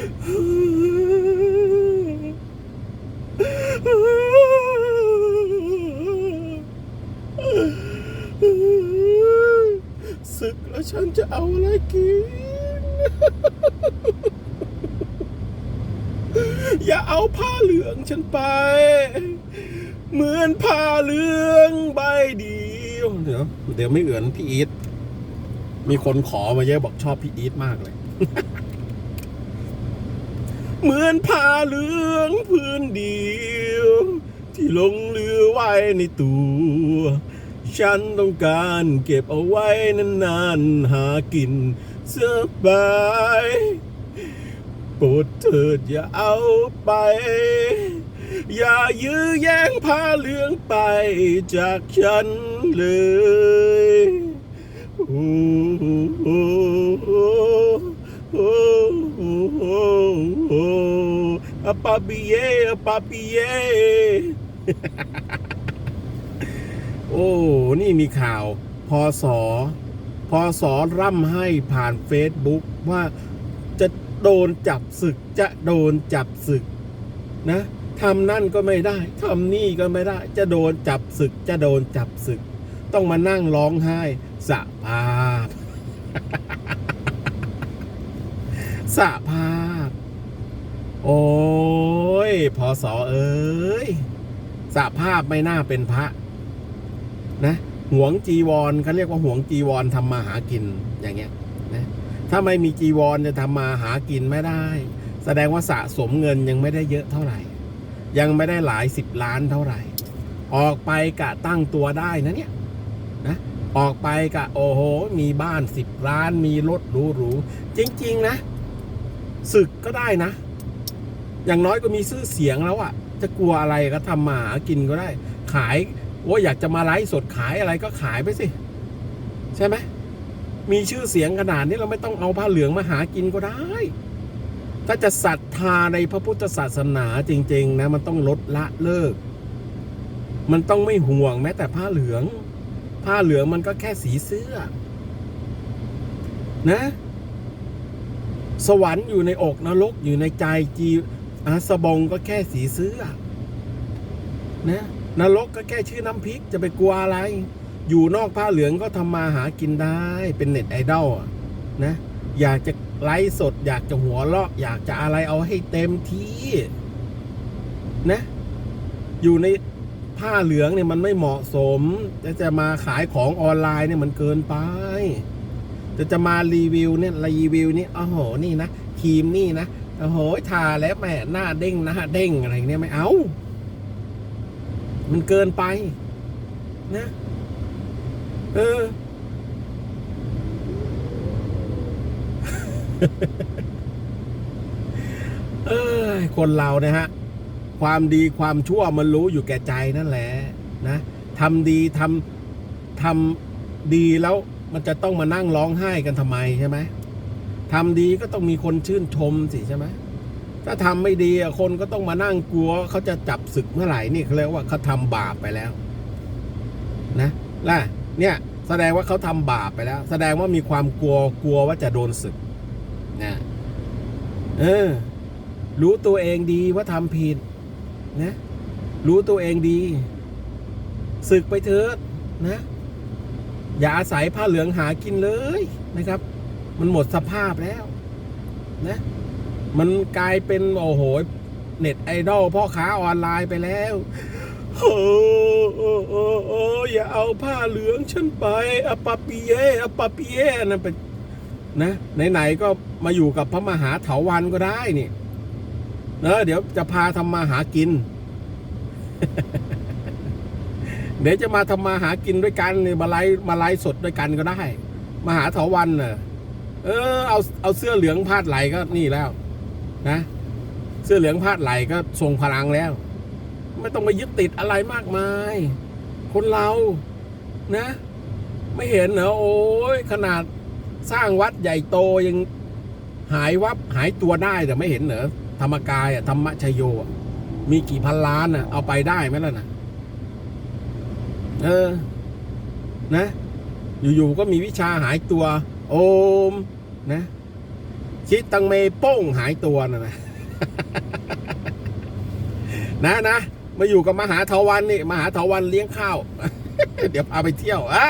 ศึกแล้วฉันจะเอาอะไรกิน อย่าเอาผ้าเหลืองฉันไป เหมือนผ้าเหลืองใบเดียวเดี๋ยวเดี๋ยวไม่เอือนพี่อีทมีคนขอมาเยอะบอกชอบพี่อีทมากเลย เหมือนผ้าเหลืองพื้นเดียว ที่ลงเรือไว้ในตัว ฉันต้องการเก็บเอาไว้นานๆหากินสบายโปรดเถิดอย่าเอาไป อย่ายื้อแย่งผ้าเหลืองไปจากฉันเลยโอ้โอ้โอ้ อะปาปิเยอะปาปิเยโอ้ นี่มีข่าว พอสอพอสอร่ำให้ผ่านเฟซบุ๊กว่าจะโดนจับศึก จะโดนจับศึก นะทำนั่นก็ไม่ได้ทำนี่ก็ไม่ได้ จะโดนจับศึก จะโดนจับศึก ต้องมานั่งร้องไห้สะภาพสะภาพ โอ้ พอสอเอ้ยสะภาพไม่น่าเป็นพระ นะหวงจีวรเขาเรียกว่าหวงจีวรทำมาหากินอย่างเงี้ยนะถ้าไม่มีจีวรจะทำมาหากินไม่ได้ แสดงว่าสะสมเงินยังไม่ได้เยอะเท่าไหร่ ยังไม่ได้หลายสิบล้านเท่าไหร่ ออกไปกะตั้งตัวได้นะเนี่ยนะออกไปกะโอ้โห มีบ้านสิบล้านมีรถหรูๆจริง ๆ นะศึกก็ได้นะ อย่างน้อยก็มีชื่อเสียงแล้วอะ่ะ จะกลัวอะไรก็ทำมาหากินก็ได้ ขายว่าอยากจะมาไลฟ์สดขายอะไรก็ขายไปสิ ใช่ไหมมีชื่อเสียงขนาดนี้เราไม่ต้องเอาผ้าเหลืองมาหากินก็ได้ ถ้าจะศรัทธาในพระพุทธศาสนาจริง ๆ นะ มันต้องลดละเลิก มันต้องไม่ห่วงแม้แต่ผ้าเหลือง ผ้าเหลืองมันก็แค่สีเสื้อ นะ สวรรค์อยู่ในอกนรกอยู่ในใจจี อาสบงก็แค่สีเสื้อนะนรกก็แค่ชื่อน้ำพริกจะไปกลัวอะไร อยู่นอกผ้าเหลืองก็ทำมาหากินได้เป็นเน็ตไอดอลนะ อยากจะไลฟ์สด อยากจะหัวเราะ อยากจะอะไรเอาให้เต็มที่ นะ อยู่ในผ้าเหลืองเนี่ยมันไม่เหมาะสม จะจะมาขายของออนไลน์เนี่ยมันเกินไป จะจะมารีวิวเนี่ยรีวิวนี่โอ้โหนี่นะครีมนี่นะ โอ้โหทาแล้วแม่หน้าเด้งหน้าเด้งอะไรเนี่ยไม่เอา มันเกินไป นะ เออ เออคนเราเนี่ยฮะ ความดีความชั่วมันรู้อยู่แก่ใจนั่นแหละ นะทำดีทำทำดีแล้วมันจะต้องมานั่งร้องไห้กันทำไมใช่ไหม ทำดีก็ต้องมีคนชื่นชมสิใช่ไหมถ้าทำไม่ดีคนก็ต้องมานั่งกลัวเขาจะจับศึกเมื่อไหร่นี่เขาเรียกว่าเขาทำบาปไปแล้ว นะล่ะเนี่ย แสดงว่าเขาทำบาปไปแล้ว แสดงว่ามีความกลัวกลัวว่าจะโดนศึกนะเออ รู้ตัวเองดีว่าทำผิดนะรู้ตัวเองดีศึกไปเถิดนะ อย่าอาศัยผ้าเหลืองหากินเลยนะครับ มันหมดสภาพแล้ว นะ มันกลายเป็นโอ้โห เน็ตไอดอลพ่อค้าออนไลน์ไปแล้วโอ้โอ้โอ้โอ้อย่าเอาผ้าเหลืองฉันไปอปาปิเยอปาปิเยนั่นเป็นนะไหนๆก็มาอยู่กับพระมหาเถาวันก็ได้นี่เนอะเดี๋ยวจะพาทำมาหากิน เดี๋ยวจะมาทำมาหากินด้วยกันเนี่ยมาไลฟ์มาไลฟ์สดด้วยกันก็ได้ มหาเถาวันเน่ะ เออเอาเอาเสื้อเหลืองพาดไหลก็นี่แล้ว นะ เสื้อเหลืองพาดไหลก็ทรงพลังแล้ว ไม่ต้องไปยึดติดอะไรมากมาย คนเรานะ ไม่เห็นเหรอโอ้ยขนาดสร้างวัดใหญ่โตยังหายวับหายตัวได้แต่ไม่เห็นเหรอธรรมกายอะธรรมชโยมีกี่พันล้านอะเอาไปได้ไหมล่ะนะเออ นะ อยู่ๆก็มีวิชาหายตัว โอมนะชิตังเมโป้งหายตัวนะนะนะนะมาอยู่กับมหาทวันนี่มหาทวันเลี้ยงข้าว เดี๋ยวพาไปเที่ยวอะ